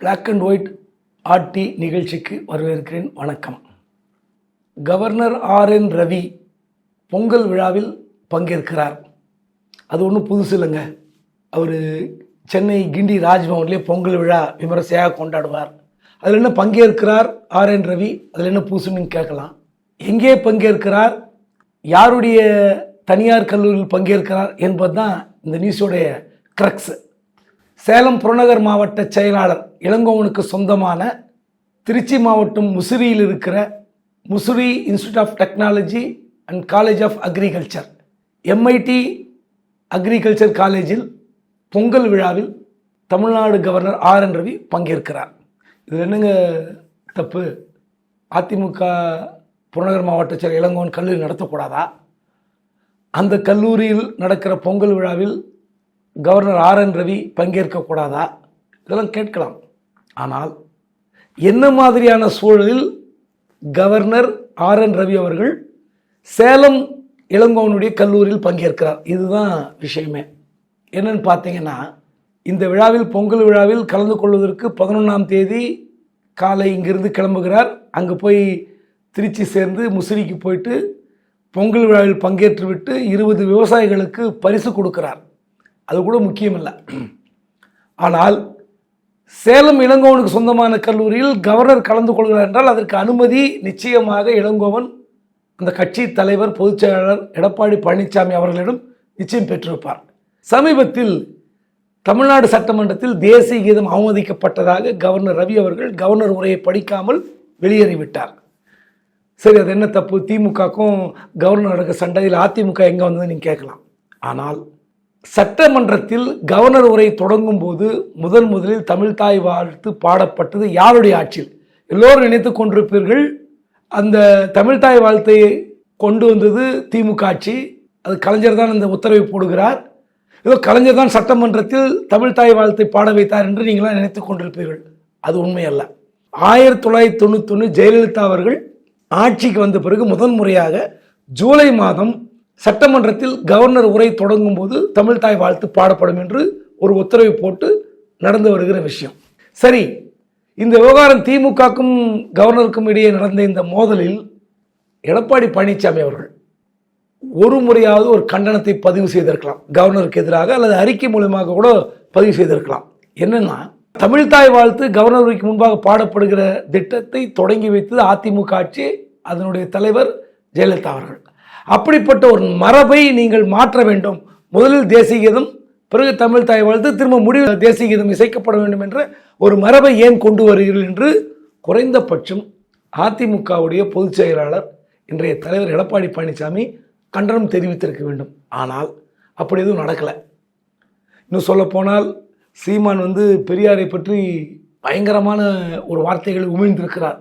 Black and white RT நிகழ்ச்சிக்கு வரவேற்கிறேன். வணக்கம். Governor R N Ravi Pongal விழாவில் பங்கேற்கிறார். அது ஒன்றும் புதுசு இல்லைங்க. அவர் சென்னை கிண்டி ராஜ்பவன்லேயே பொங்கல் விழா விமரிசையாக கொண்டாடுவார். அதில் என்ன பங்கேற்கிறார் ஆர் என் ரவி? அதில் என்ன புதுசுன்னு கேட்கலாம். எங்கே பங்கேற்கிறார்? யாருடைய தனியார் கல்லூரியில் பங்கேற்கிறார் என்பது தான் இந்த நியூஸோடைய க்ரக்ஸு சேலம் புறநகர் மாவட்ட செயலாளர் இளங்கோவனுக்கு சொந்தமான திருச்சி மாவட்டம் முசிறியில் இருக்கிற Musiri institute of technology and college of agriculture MIT agriculture காலேஜில் பொங்கல் விழாவில் Tamil Nadu governor R N Ravi பங்கேற்கிறார். இதில் என்னங்க தப்பு? அதிமுக புறநகர் மாவட்ட செயலர் இளங்கோவன் கல்லூரி நடத்தக்கூடாதா? அந்த கல்லூரியில் நடக்கிற பொங்கல் விழாவில் கவர்னர் ஆர் என் ரவி பங்கேற்கக்கூடாதா இதெல்லாம் கேட்கலாம். ஆனால் என்ன மாதிரியான சூழலில் கவர்னர் ஆர் என் ரவி அவர்கள் சேலம் இளங்கோவனுடைய கல்லூரியில் பங்கேற்கிறார்? இதுதான் விஷயமே. என்னன்னு பார்த்தீங்கன்னா இந்த விழாவில் பொங்கல் விழாவில் கலந்து கொள்வதற்கு பதினொன்றாம் தேதி காலை இங்கிருந்து கிளம்புகிறார். அங்கே போய் திருச்சி சேர்ந்து முசிறிக்கு போயிட்டு பொங்கல் விழாவில் பங்கேற்றுவிட்டு இருபது விவசாயிகளுக்கு பரிசு கொடுக்கிறார். அது கூட முக்கியமில்லை. ஆனால் சேலம் இளங்கோவனுக்கு சொந்தமான கல்லூரியில் கவர்னர் கலந்து கொள்கிறார் என்றால் அதற்கு அனுமதி நிச்சயமாக இளங்கோவன் அந்த கட்சி தலைவர் பொதுச் செயலாளர் எடப்பாடி பழனிசாமி அவர்களிடம் நிச்சயம் பெற்றிருப்பார். சமீபத்தில் தமிழ்நாடு சட்டமன்றத்தில் தேசிய கீதம் அவமதிக்கப்பட்டதாக கவர்னர் ரவி அவர்கள் கவர்னர் உரையை படிக்காமல் வெளியேறிவிட்டார். சரி அது என்ன தப்பு? திமுகக்கும் கவர்னர் சண்டையில் அதிமுக எங்கே வந்தது நீங்கள் கேட்கலாம். ஆனால் சட்டமன்றத்தில் கவர்னர் உரை தொடங்கும் போது முதன் முதலில் தமிழ்தாய் வாழ்த்து பாடப்பட்டது யாருடைய ஆட்சியில்? எல்லோரும் நினைத்து கொண்டிருப்பீர்கள் அந்த தமிழ்தாய் வாழ்த்தை கொண்டு வந்தது திமுக ஆட்சி. அது கலைஞர் தான் இந்த உத்தரவை போடுகிறார். ஏதோ கலைஞர் தான் சட்டமன்றத்தில் தமிழ்தாய் வாழ்த்தை பாட வைத்தார் என்று நீங்களாம் நினைத்து கொண்டிருப்பீர்கள். அது உண்மையல்ல. ஆயிரத்தி தொள்ளாயிரத்தி தொண்ணூத்தொன்று ஜெயலலிதா அவர்கள் ஆட்சிக்கு வந்த பிறகு முதன் முறையாக ஜூலை மாதம் சட்டமன்றத்தில் கவர்னர் உரை தொடங்கும் போது தமிழ்தாய் வாழ்த்து பாடப்படும் என்று ஒரு உத்தரவை போட்டு நடந்து வருகிற விஷயம். சரி இந்த விவகாரம் திமுகக்கும் கவர்னருக்கும் இடையே நடந்த இந்த மோதலில் எடப்பாடி பழனிசாமி அவர்கள் ஒரு முறையாவது ஒரு கண்டனத்தை பதிவு செய்திருக்கலாம். கவர்னருக்கு எதிராக அல்லது அறிக்கை மூலமாக கூட பதிவு செய்திருக்கலாம். என்னன்னா தமிழ்தாய் வாழ்த்து கவர்னருக்கு முன்பாக பாடப்படுகிற திட்டத்தை தொடங்கி வைத்தது அதிமுக ஆட்சி அதனுடைய தலைவர் ஜெயலலிதா அவர்கள். அப்படிப்பட்ட ஒரு மரபை நீங்கள் மாற்ற வேண்டும். முதலில் தேசிய கீதம் பிறகு தமிழ் தாய் வாழ்த்து திரும்ப முடிவில் தேசிய கீதம் இசைக்கப்பட வேண்டும் என்ற ஒரு மரபை ஏன் கொண்டு வருகிறீர்கள் என்று குறைந்தபட்சம் அதிமுகவுடைய பொதுச் செயலாளர் இன்றைய தலைவர் எடப்பாடி பழனிசாமி கண்டனம் தெரிவித்திருக்க வேண்டும். ஆனால் அப்படி எதுவும் நடக்கலை. இன்னும் சொல்லப்போனால் சீமான் வந்து பெரியாரை பற்றி பயங்கரமான ஒரு வார்த்தைகளை உமிழ்ந்திருக்கிறார்.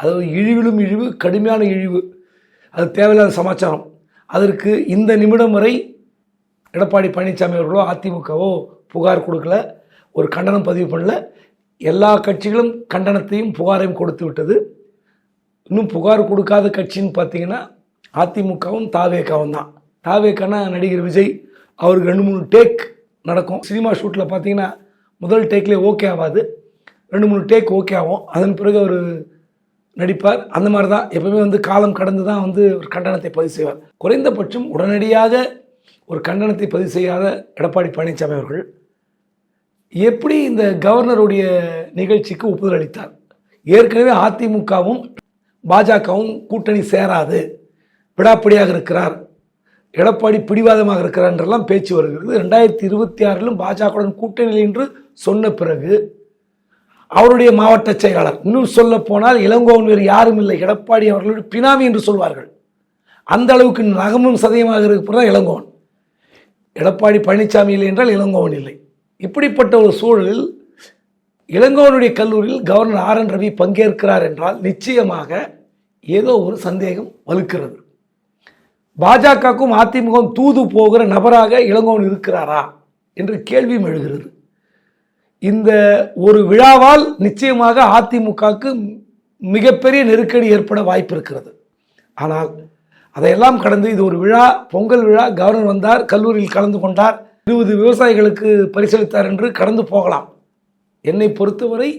அதாவது இழிவிலும் இழிவு கடுமையான இழிவு. அது தேவையில்லாத சமாச்சாரம். அதற்கு இந்த நிமிடம் வரை எடப்பாடி பழனிசாமி அவர்களோ அதிமுகவோ புகார் கொடுக்கல ஒரு கண்டனம் பதிவு பண்ணல. எல்லா கட்சிகளும் கண்டனத்தையும் புகாரையும் கொடுத்து விட்டது. இன்னும் புகார் கொடுக்காத கட்சின்னு பார்த்தீங்கன்னா அதிமுகவும் தாவேக்காவும் தான். தாவேக்கானா நடிகர் விஜய் அவருக்கு ரெண்டு மூணு டேக் நடக்கும். சினிமா ஷூட்டில் பார்த்தீங்கன்னா முதல் டேக்லேயே ஓகே ஆகாது. ரெண்டு மூணு டேக் ஓகே ஆகும். அதன் பிறகு அவர் நடிப்பார். அந்த மாதிரி தான் எப்பவுமே வந்து காலம் கடந்து தான் வந்து ஒரு கண்டனத்தை பதிவு செய்வார். குறைந்தபட்சம் உடனடியாக ஒரு கண்டனத்தை பதிவு செய்யாத எடப்பாடி பழனிசாமி அவர்கள் எப்படி இந்த கவர்னருடைய நிகழ்ச்சிக்கு ஒப்புதல் அளித்தார்? ஏற்கனவே அதிமுகவும் பாஜகவும் கூட்டணி சேராது. விடாப்படியாக இருக்கிறார். எடப்பாடி பிடிவாதமாக இருக்கிறார் என்றெல்லாம் பேச்சு வருகிறது. ரெண்டாயிரத்தி இருபத்தி ஆறிலும் பாஜகவுடன் கூட்டணி என்று சொன்ன பிறகு அவருடைய மாவட்ட செயலாளர். இன்னும் சொல்ல போனால் இளங்கோவன் வேறு யாரும் இல்லை. எடப்பாடி அவர்களுடைய பினாமி என்று சொல்வார்கள். அந்த அளவுக்கு நகமும் சதயமாக இருப்பதான் இளங்கோவன்? எடப்பாடி பழனிசாமி இல்லை என்றால் இளங்கோவன் இல்லை. இப்படிப்பட்ட ஒரு சூழலில் இளங்கோவனுடைய கல்லூரியில் கவர்னர் ஆர் என் ரவி பங்கேற்கிறார் என்றால் நிச்சயமாக ஏதோ ஒரு சந்தேகம் வலுக்கிறது. பாஜகவுக்கும் அதிமுகவும் தூது போகிற நபராக இளங்கோவன் இருக்கிறாரா? என்று கேள்வியும் எழுகிறது. இந்த ஒரு விழாவால் நிச்சயமாக அதிமுகவுக்கு மிகப்பெரிய நெருக்கடி ஏற்பட வாய்ப்பு இருக்கிறது ஆனால் அதையெல்லாம் கடந்து இது ஒரு விழா பொங்கல் விழா கவர்னர் வந்தார் கல்லூரியில் கலந்து கொண்டார் இருபது விவசாயிகளுக்கு பரிசளித்தார் என்று கடந்து போகலாம். என்னை பொறுத்தவரை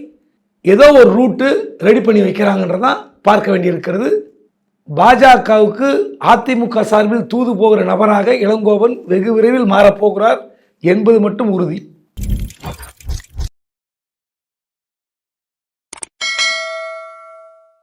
ஏதோ ஒரு ரூட்டு ரெடி பண்ணி வைக்கிறாங்கன்றதான் பார்க்க வேண்டியிருக்கிறது. பாஜகவுக்கு அதிமுக சார்பில் தூது போகிற நபராக இளங்கோவன் வெகு விரைவில் மாறப்போகிறார் என்பது மட்டும் உறுதி.